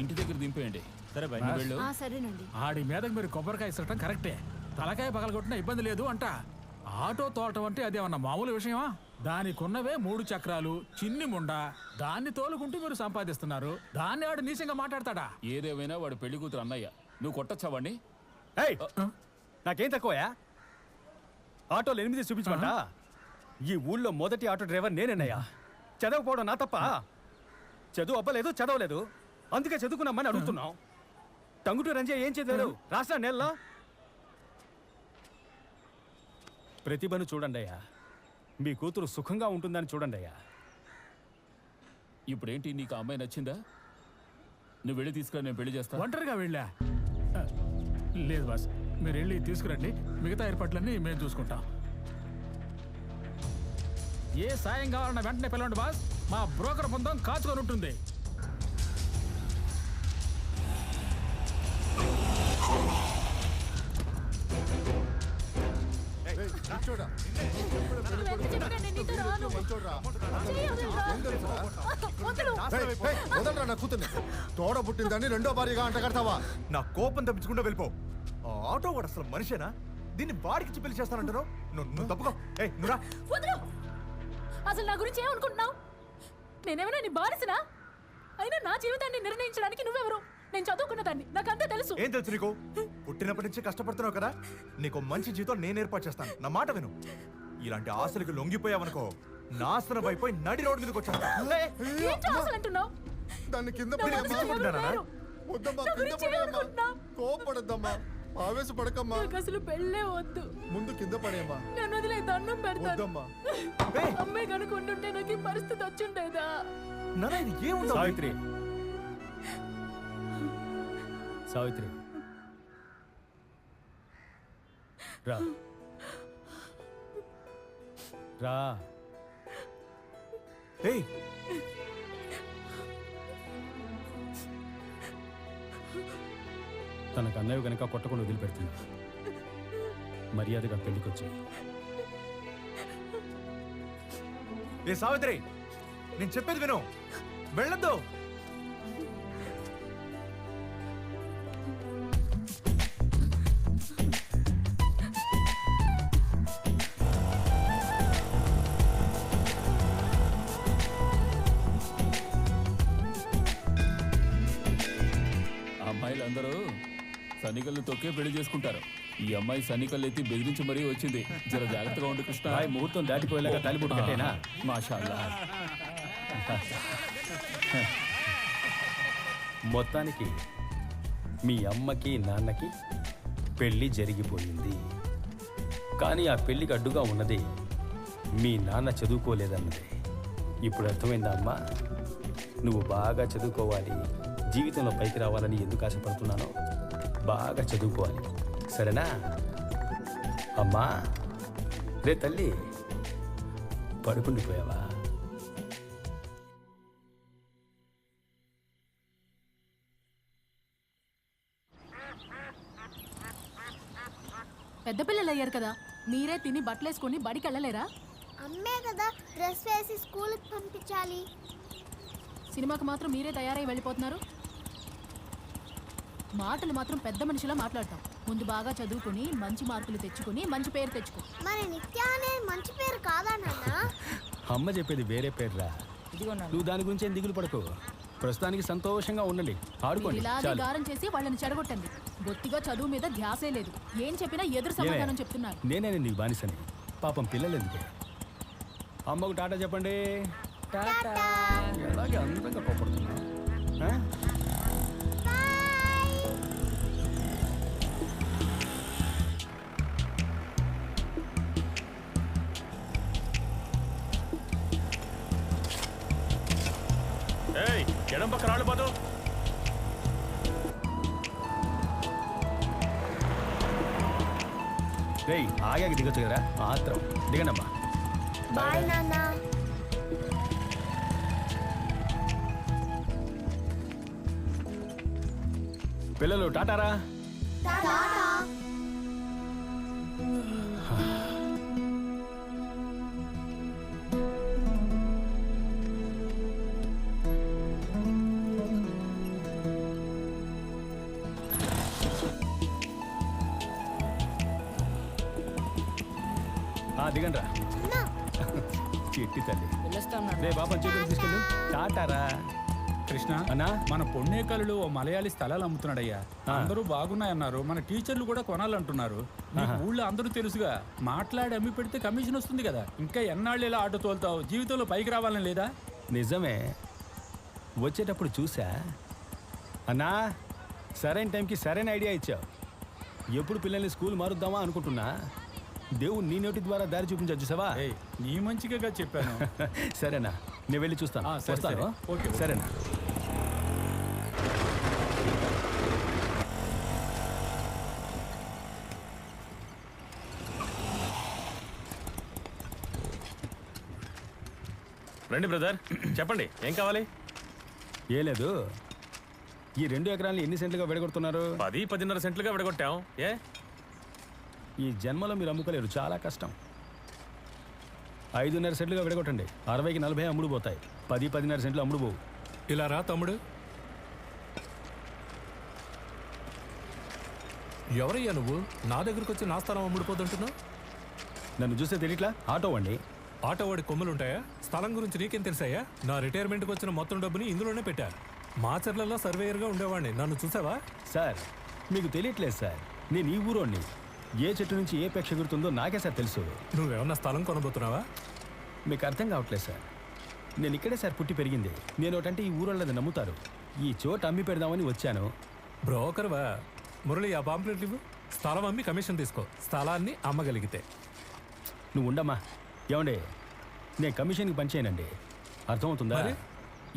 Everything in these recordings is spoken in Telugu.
ఇంటి దగ్గర దింపేయండి. సరే బాయ్ నువ్వు వెళ్ళు. ఆ సరేనండి. ఆడి మీదకి మీరు కొబ్బరికాయ ఇస్తటం కరెక్టే. తలకాయ పగలగొట్టినా ఇబ్బంది లేదు అంట. ఆటో తోలటం అంటే అదేమన్నా మామూలు విషయమా? దానికున్నవే మూడు చక్రాలు చిన్ని ముండ దాన్ని తోలుకుంటూ మీరు సంపాదిస్తున్నారు. దాన్ని ఆడు నీచంగా మాట్లాడతాడా? ఏదేమైనా వాడు పెళ్ళి కూతురు అన్నయ్య. నువ్వు కొట్టచ్చా వాడిని ఏయ్! నాకేం తక్కువయా ఆటోలు ఎనిమిది చూపించమంట? ఈ ఊళ్ళో మొదటి ఆటో డ్రైవర్ నేనేనయ్యా చదవకపోవడం నా తప్ప? చదువు అవ్వలేదు చదవలేదు. అందుకే చదువుకున్నామని అడుగుతున్నాం. టంగుటూ రంజయ్య ఏం చదివారు రాష్ట్ర నెలలో ప్రతిభను చూడండి అయ్యా మీ కూతురు సుఖంగా ఉంటుందని చూడండి అయ్యా ఇప్పుడేంటి నీకు ఆ అమ్మాయి నచ్చిందా? నువ్వు వెళ్ళి తీసుకురా నేను పెళ్ళి చేస్తా. ఒంటరిగా వెళ్ళా. లేదు బాస్ మీరు వెళ్ళి తీసుకురండి. మిగతా ఏర్పాట్లన్నీ మేము చూసుకుంటాం. ఏ సాయం కావాలన్నా వెంటనే పిలవండి బాస్. మా బ్రోకర్ బృందం కాచుకొని ఉంటుంది. వదలరా. నా కూతుర్ని. తోడ పుట్టిందని రెండో భార్యగా అంట కడతావా? నా కోపం తప్పించకుండా వెళ్ళిపో. ఆ ఆటో వాడు అసలు మనిషేనా? దీన్ని వాడికి పెళ్ళి చేస్తానంటారు నువ్వు తప్పుకో. ఏ. అసలు నా గురించి ఏమనుకుంటున్నావు నేనేమైనా నీ బానిసనా? అయినా నా జీవితాన్ని నిర్ణయించడానికి నువ్వెవరు? నేను చదువుకున్న దాన్ని. నాకంతా తెలుసు. ఏం తెలుసు నీకు? పుట్టినప్పటి నుంచి కష్టపడుతున్నావు కదా? నీకు మంచి జీతం నేను ఏర్పాటు చేస్తాను. నా మాట విను. ఇలాంటి ఆశలకు లొంగిపోయావనుకో నాశనం అయిపోయి నడి రోడ్డు మీదకి వచ్చాను ఏంటో అసలు అంటున్నావు? దాన్ని కింద నా పడేయమ్మా. మనసులో ఎవరు పడుకుంటున్నానా? లేరు. వద్దమ్మా నా కింద గురించి పడేయమ్మా. ఏమనుకుంటున్నావు? కోపడద్దమ్మా ఆవేశపడకమ్మా. నాకు అసలు పెళ్ళే వద్దు. ముందు కింద పడేయమ్మా. నేను వదిలే దండం పెడతాను. వద్దమ్మా. ఏయ్! అమ్మాయి కనుకుంటుంటే నాకు ఈ పరిస్థితి వచ్చుండేదా? నాన్న ఇది ఏముందో? సావిత్రి. సావిత్రి. రా. రా. ఏయ్! తనకు అన్నయ్య కనుక కొట్టకుండా వదిలిపెడుతున్నా. మర్యాదగా పెళ్ళికొచ్చి ఏ సావిత్రి నేను చెప్పేది విను. వెళ్ళొద్దు. తొక్కే పెళ్ళి చేసుకుంటారు. ఈ అమ్మాయి సన్నికల్లు ఎత్తి బెదిరించి మరీ వచ్చింది. జర జాగ్రత్తగా ఉండు కృష్ణ. రాయ్ ముహూర్తం దాటిపోయేలాగా తాలిబుట్టు కట్టేనా? మాషాల్లా. మొత్తానికి మీ అమ్మకి నాన్నకి పెళ్ళి జరిగిపోయింది. కానీ ఆ పెళ్ళికి అడ్డుగా ఉన్నది మీ నాన్న చదువుకోలేదన్నది. ఇప్పుడు అర్థమైందా అమ్మా? నువ్వు బాగా చదువుకోవాలి. జీవితంలో పైకి రావాలని ఎందుకు ఆశపడుతున్నానో? బాగా చదువుకోవాలి. సరేనా? అమ్మా. రే తల్లి పడుకుండిపోయావా? పెద్ద పిల్లలు అయ్యారు కదా మీరే తిని బట్టలేసుకొని బడికి వెళ్ళలేరా? అమ్మే కదా డ్రెస్ వేసి స్కూల్కి పంపించాలి. సినిమాకి మాత్రం మీరే తయారై వెళ్ళిపోతున్నారు. మాటలు మాత్రం పెద్ద మనిషిలా మాట్లాడతాం. ముందు బాగా చదువుకుని మంచి మార్కులు తెచ్చుకుని మంచి పేరు తెచ్చుకో. మరి నిత్య అనేది మంచి పేరు కాదా నాన్న? అమ్మ చెప్పేది వేరే పేర్రా. నువ్వు దాని గురించి ఏం దిగులు పడకు. ప్రస్తుతానికి సంతోషంగా ఉండండి. ఆడుకోండి. ఇలాగే చాలు. గారం చేసి వాళ్ళని చెడగొట్టండి. బొత్తిగా చదువు మీద ధ్యాసే లేదు. ఏం చెప్పినా ఎదురు సమాధానం చెప్తున్నారు. నేనే నీకు బానిసని. పాపం పిల్లలు ఎందుకే అమ్మకు టాటా చెప్పండి. ఎలాగే అందంగా కోపడుతున్నా రేయ్ ఆగాకి దిగొచ్చు కదా మాత్రం. దిగండమ్మా బాయ్ నాన్న. పిల్లలు టాటారా? టాటా ఆ, దిగండి రా చిట్టి తల్లి రే బాబా చేతులు తీసుకెళ్ళు. టాటారా. కృష్ణ. అన్నా. మన పొన్నేకల్లో ఓ మలయాళీ స్థలాలు అమ్ముతున్నాడయ్యా. అందరూ బాగున్నాయన్నారు. మన టీచర్లు కూడా కొనాలంటున్నారు. నీకు ఊళ్ళో అందరూ తెలుసుగా మాట్లాడి అమ్మి పెడితే కమిషన్ వస్తుంది కదా. ఇంకా ఎన్నాళ్ళు ఇలా ఆటో తోలుతావు? జీవితంలో పైకి రావాలని లేదా? నిజమే. వచ్చేటప్పుడు చూసా. అన్నా సరైన టైంకి సరైన ఐడియా ఇచ్చావు. ఎప్పుడు పిల్లల్ని స్కూల్ మారుద్దామా అనుకుంటున్నా? దేవుడు నీ నోటి ద్వారా దారి చూపించచ్చు చూసావా ఏయ్, నీ మంచిగా చెప్పాను. సరేనా నేను వెళ్ళి చూస్తాను. ఆ, సరే, వస్తాను? సరే. Okay, okay. సరేనా. రండి బ్రదర్. చెప్పండి ఏం కావాలి? ఏ లేదు. ఈ రెండు ఎకరాలు ఎన్ని సెంట్లుగా విడగొడుతున్నారు? పది పదిన్నర సెంట్లుగా విడగొట్టాం. ఏ? ఈ జన్మలో మీరు అమ్ముకోలేరు చాలా కష్టం. ఐదున్నర సెంట్లుగా విడగొట్టండి. అరవైకి నలభై అమ్ముడు పోతాయి. పది పదిన్నర సెంట్లు అమ్ముడు పోవు. ఇలా రా తమ్ముడు. ఎవరయ్యా నువ్వు? నా దగ్గరకు వచ్చి నా స్థలం అమ్ముడిపోతుంటున్నావు? నన్ను చూస్తే తెలియట్లా? ఆటో వండి ఆటో వాడి కొమ్ములు ఉంటాయా స్థలం గురించి నీకేం తెలుసాయా? నా రిటైర్మెంట్కి వచ్చిన మొత్తం డబ్బుని ఇందులోనే పెట్టా. మాచర్లలో సర్వేయర్గా ఉండేవాడిని నన్ను చూసావా? సార్ మీకు తెలియట్లేదు సార్. నేను ఈ ఊరోని ఏ చెట్టు నుంచి ఏ పెక్ష ఎగురుతుందో నాకే సార్ తెలుసు. నువ్వేమన్నా స్థలం కొనబోతున్నావా? మీకు అర్థం కావట్లేదు సార్. నేను ఇక్కడే సార్ పుట్టి పెరిగింది. నేను ఒకటంటే ఈ ఊరోళ్ళది నమ్ముతారు. ఈ చోట అమ్మి పెడదామని వచ్చాను. బ్రోకర్వా? మురళి ఆ పాంప్లెట్ ఇవ్వు. స్థలం అమ్మి కమిషన్ తీసుకో. స్థలాన్ని అమ్మగలిగితే. నువ్వు ఉండమ్మా. ఏమండి? నేను కమిషన్కి పనిచేయనండి అర్థమవుతుందా? మరి?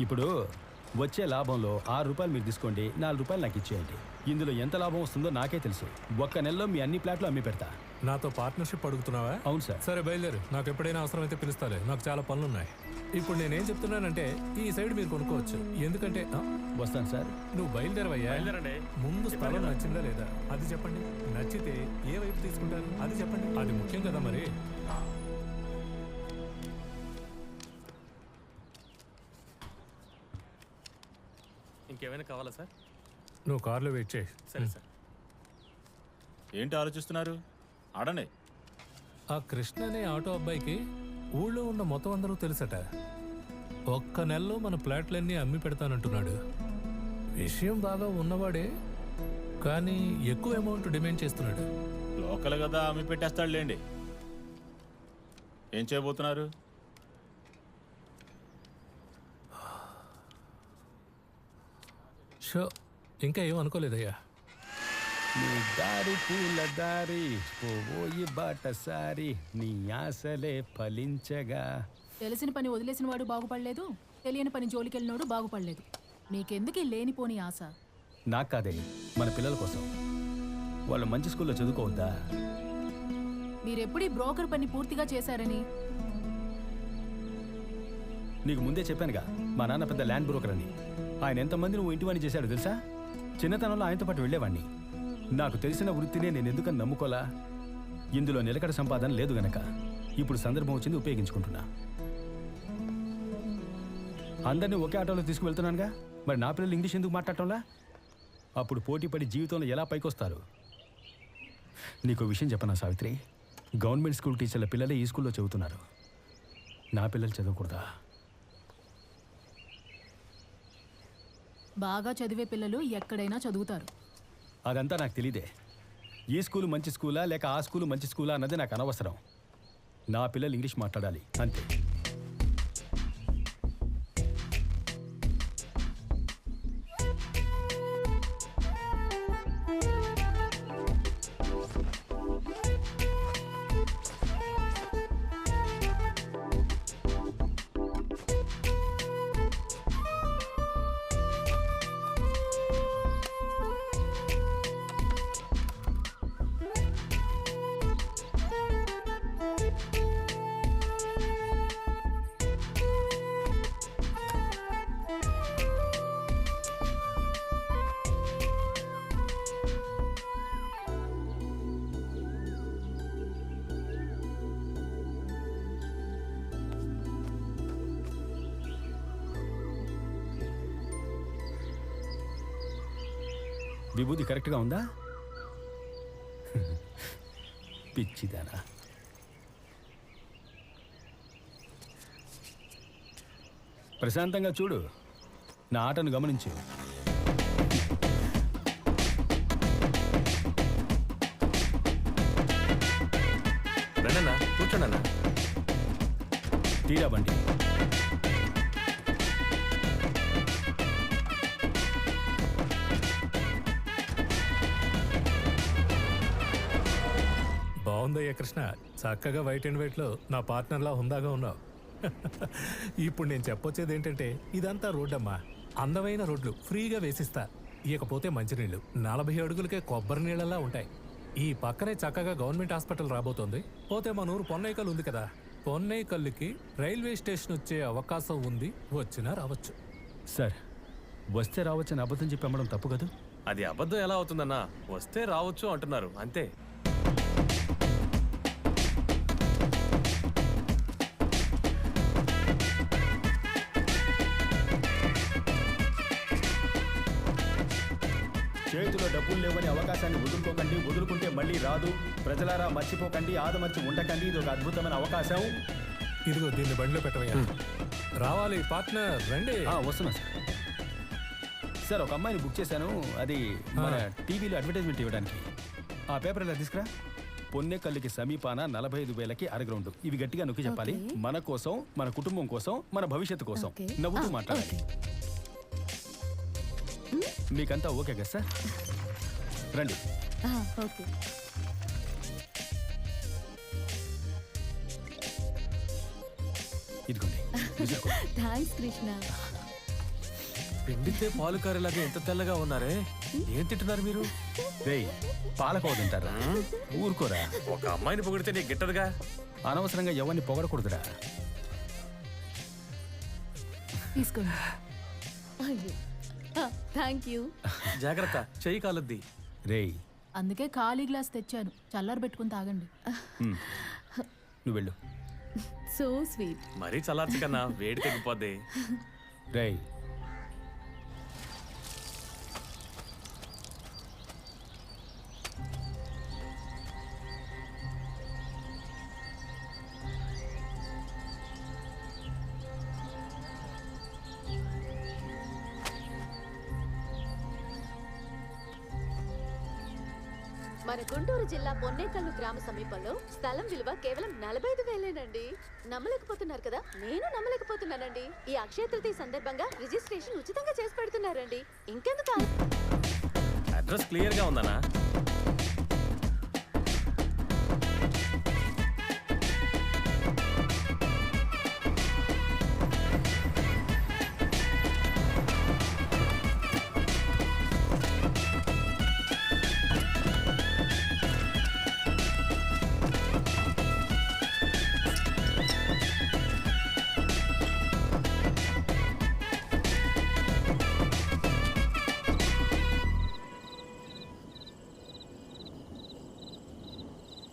ఇప్పుడు వచ్చే లాభంలో ఆరు రూపాయలు మీరు తీసుకోండి నాలుగు రూపాయలు నాకు ఇచ్చేయండి. ఇందులో ఎంత లాభం వస్తుందో నాకే తెలుసు. ఒక్క నెలలో మీ అన్ని ప్లాట్లు అమ్మి పెడతా. నాతో పార్ట్నర్షిప్ అడుగుతున్నావా? అవును సార్. సరే బయలుదేరు. నాకు ఎప్పుడైనా అవసరం అయితే పిలుస్తాలే. నాకు చాలా పనులు ఉన్నాయి ఇప్పుడు నేనేం చెప్తున్నానంటే ఈ సైడ్ మీరు కొనుక్కోవచ్చు. ఎందుకంటే ఆ, వస్తాను సార్. నువ్వు బయలుదేరవయ్యా. బయలుదేరండి. ముందు స్థలం నచ్చిందా లేదా? అది చెప్పండి. నచ్చితే ఏ వైపు తీసుకుంటారు? అది చెప్పండి. అది ముఖ్యం కదా మరి. ఇంకేమైనా కావాలా సార్? నువ్వు కార్లో వెయిట్ చేయి. సరే సార్. ఏంటి ఆలోచిస్తున్నారు? ఆడండి. ఆ కృష్ణ అనే ఆటో అబ్బాయికి ఊళ్ళో ఉన్న మొత్తం అందరూ తెలుసట. ఒక్క నెలలో మన ప్లాట్లన్నీ అమ్మి పెడతానంటున్నాడు. విషయం బాగా ఉన్నవాడే కానీ ఎక్కువ అమౌంట్ డిమాండ్ చేస్తున్నాడు. లోకల్ కదా అమ్మి పెట్టేస్తాడు లేండి. ఏం చేయబోతున్నారు? షో ఇంకా ఏం అనుకోలేదయ్యా. నీ దారి పూల దారి పోయి బాట సారి నీ ఆశలే ఫలించగా. తెలిసిన పని వదిలేసిన వాడు బాగుపడలేదు తెలియని పని జోలికెళ్ళినోడు బాగుపడలేదు. మీకెందుకు ఈ లేనిపోని ఆశ? నాకు కాదే మన పిల్లల కోసం. వాళ్ళు మంచి స్కూల్లో చదువుకోవద్దా? మీరెప్పుడు ఈ బ్రోకర్ పని పూర్తిగా చేశారని? నీకు ముందే చెప్పానుగా మా నాన్న పెద్ద ల్యాండ్ బ్రోకర్ అని. ఆయన ఎంతమంది నువ్వు ఇంటి పని చేశాడు తెలుసా? చిన్నతనంలో ఆయనతో పాటు వెళ్ళేవాడిని నాకు తెలిసిన వృత్తినే నేను ఎందుకని నమ్ముకోలా? ఇందులో నిలకడ సంపాదన లేదు గనక. ఇప్పుడు సందర్భం వచ్చింది ఉపయోగించుకుంటున్నా. అందరినీ ఒకే ఆటోలో తీసుకువెళ్తున్నానుగా? మరి నా పిల్లలు ఇంగ్లీష్ ఎందుకు మాట్లాడటంలా? అప్పుడు పోటీపడి జీవితంలో ఎలా పైకొస్తారు? నీకు విషయం చెప్పనా సావిత్రి? గవర్నమెంట్ స్కూల్ టీచర్ల పిల్లలే ఈ స్కూల్లో చదువుతున్నారు. నా పిల్లలు చదవకూడదా? బాగా చదివే పిల్లలు ఎక్కడైనా చదువుతారు. అదంతా నాకు తెలియదే ఈ స్కూల్ మంచి స్కూలా లేక ఆ స్కూల్ మంచి స్కూలా అన్నది నాకు అనవసరం. నా పిల్లలు ఇంగ్లీష్ మాట్లాడాలి. అంతే. విభూతి కరెక్ట్గా ఉందా? పిచ్చిదానా. ప్రశాంతంగా చూడు. నా ఆటను గమనించు. రండన్నా కూర్చోనన్నా. తీరా బండి. బాగుందయ్యా కృష్ణ. చక్కగా వైట్ అండ్ వైట్లో నా పార్ట్నర్లా హుందాగా ఉన్నావు. ఇప్పుడు నేను చెప్పొచ్చేది ఏంటంటే ఇదంతా రోడ్డమ్మా. అందమైన రోడ్లు ఫ్రీగా వేసిస్తా. ఇకపోతే మంచినీళ్ళు నలభై అడుగులకే కొబ్బరి నీళ్ళలా ఉంటాయి. ఈ పక్కనే చక్కగా గవర్నమెంట్ హాస్పిటల్ రాబోతోంది. పోతే మన ఊరు పొన్నైకల్ ఉంది కదా. పొన్నైకల్లుకి రైల్వే స్టేషన్ వచ్చే అవకాశం ఉంది. వచ్చినా రావచ్చు. సార్ వస్తే రావచ్చని అబద్ధం చెప్పి అమ్మడం తప్పు కదా? అది అబద్ధం ఎలా అవుతుందన్నా? వస్తే రావచ్చు అంటున్నారు. అంతే. లేవని అవకాశాన్ని వదులుకోకండి. వదులుకుంటే మళ్ళీ రాదు. ప్రజలారా మర్చిపోకండి. ఆదమర్చి ఉండకండి. ఇది ఒక అద్భుతమైన అవకాశం. ఇదిగో దీన్ని బండిలో పెట్టవయ్యా. రావాలి పార్ట్నర్ రండి. ఆ, వస్తున్నా సార్. సార్ ఒక అమ్మాయిని బుక్ చేశాను. అది మన టీవీలో అడ్వర్టైజ్మెంట్ ఇవ్వడానికి. ఆ పేపర్ ఇలా తీసుకురా. పొన్నెకల్లికి సమీపాన నలభై ఐదు వేలకి అరగ్రౌండ్. ఇవి గట్టిగా నొక్కి చెప్పాలి. మన కోసం మన కుటుంబం కోసం మన భవిష్యత్తు కోసం. నవ్వుతూ మాట్లాడాలి. మీకంతా ఓకే కదా సార్? రండి. ఓకే. ఇదిగోండి. విసురుకో. థ్యాంక్స్ కృష్ణ. పిండితే పాలు కారేలాగా ఎంత తెల్లగా ఉన్నారే? ఏం తింటున్నారు మీరు? రేయ్ పాలకోవ తింటారా? ఊరుకోరా? ఒక అమ్మాయిని పొగిడితే నీకు గిట్టదుగా? అనవసరంగా ఎవరిని పొగడకూడదురా. తీసుకోండి. థ్యాంక్ యూ జాగ్రత్త చెయ్యి కాలుద్ది. రేయ్. అందుకే ఖాళీ గ్లాస్ తెచ్చాను. చల్లారు పెట్టుకుని తాగండి. నువ్వు వెళ్ళు. So sweet. మరీ చల్లార్చు కన్నా వేడి తగ్గిపోద్ది రేయ్ మన గుంటూరు జిల్లా పొన్నేకల్లు గ్రామ సమీపంలో స్థలం విలువ కేవలం నలభై ఐదు వేలేనండి. నమ్మలేకపోతున్నారు కదా? నేను నమ్మలేకపోతున్నానండి. ఈ అక్షయ తృతీయ సందర్భంగా రిజిస్ట్రేషన్ ఉచితంగా చేసి పెడుతున్నారండి. ఇంకెందుకు అడ్రస్ క్లియర్గా ఉందనా?